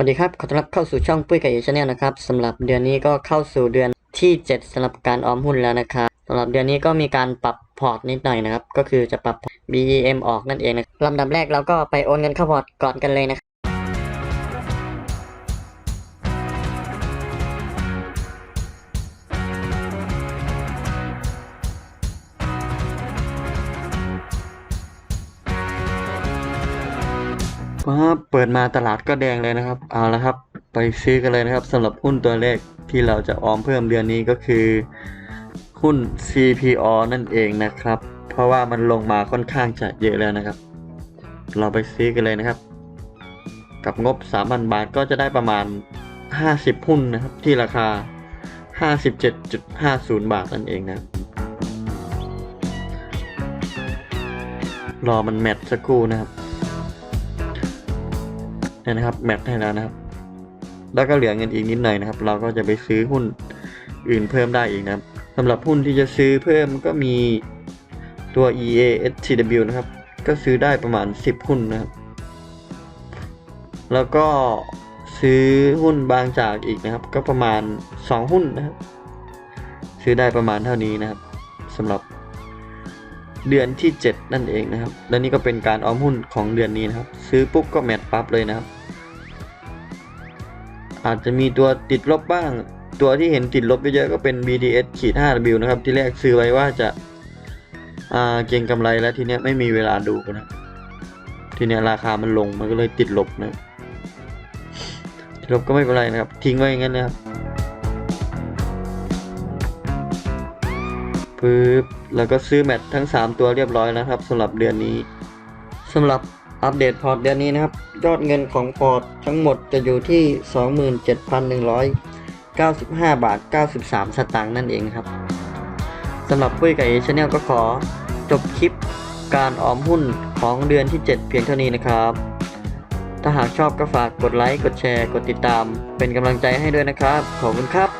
วัสดีครับ ขอต้อนรับเข้าสู่ช่องปุ้ยกับเอชแนลนะครับสำหรับเดือนนี้ก็เข้าสู่เดือนที่ 7สำหรับการออมหุ้นแล้วนะครับสำหรับเดือนนี้ก็มีการปรับพอร์ตนิดหน่อยนะครับ ก็คือจะปรับ BEM ออกนั่นเองนะลำดับแรกเราก็ไปโอนเงินเข้าพอร์ตก่อนกันเลยนะ ครับครับเปิดมาตลาดก็แดงเลยนะครับ เอาละครับ ไปซื้อกันเลยนะครับสำหรับหุ้นตัวเลขที่เราจะออมเพิ่มเดือนนี้ก็คือ หุ้น CPO นั่นเองนะครับ เพราะว่ามันลงมาค่อนข้างจะเยอะแล้วนะครับ เราไปซื้อกันเลยนะครับ กับงบ 3,000 บาทก็จะได้ประมาณ 50 หุ้นนะครับ ที่ราคา 57.50 บาทนั่นเองนะรอมันแมทสักครู่นะครับ นี่นะครับแมทให้แล้วนะครับ แล้วก็เหลือเงินอีกนิดหน่อยนะครับ เราก็จะไปซื้อหุ้นอื่นเพิ่มได้อีกนะครับสำหรับหุ้นที่จะซื้อเพิ่มก็มีตัว EASTW นะครับ ก็ซื้อได้ประมาณ 10 หุ้นนะครับ แล้วก็ซื้อหุ้นบางจากอีกนะครับ ก็ประมาณ 2 หุ้นนะครับ ซื้อได้ประมาณเท่านี้นะครับสำหรับเดือนที่ 7 นั่นเองนะครับ และนี่ก็เป็นการออมหุ้นของเดือนนี้นะครับ ซื้อปุ๊บก็แมทปั๊บเลยนะครับ อาจจะมีตัวติดลบบ้าง ตัวที่เห็นติดลบเยอะๆก็เป็น BTS ขีด 5W นะครับ ที่แรกซื้อไว้ว่าจะาเก็งกำไรแล้วทีเนี้ยไม่มีเวลาดูนะ ทีเนี้ยราคามันลงมันก็เลยติดลบนะติดลบก็ไม่เป็นไรนะครับ ทิ้งไว้อย่างนั้นนะครับปึ๊บแล้วก็ซื้อแมททั้ง 3 ตัวเรียบร้อยแล้วครับสำหรับเดือนนี้สำหรับ อัปเดตพอร์ตเดือนนี้นะครับ ยอดเงินของพอร์ตทั้งหมดจะอยู่ที่ 27,195 บาท 93 สตางค์นั่นเองครับสำหรับปุ้ยกับเอชแนลก็ขอจบคลิปการออมหุ้นของเดือนที่ 7 เพียงเท่านี้นะครับ ถ้าหากชอบก็ฝากกดไลค์ กดแชร์ กดติดตาม เป็นกำลังใจให้ด้วยนะครับ ขอบคุณครับ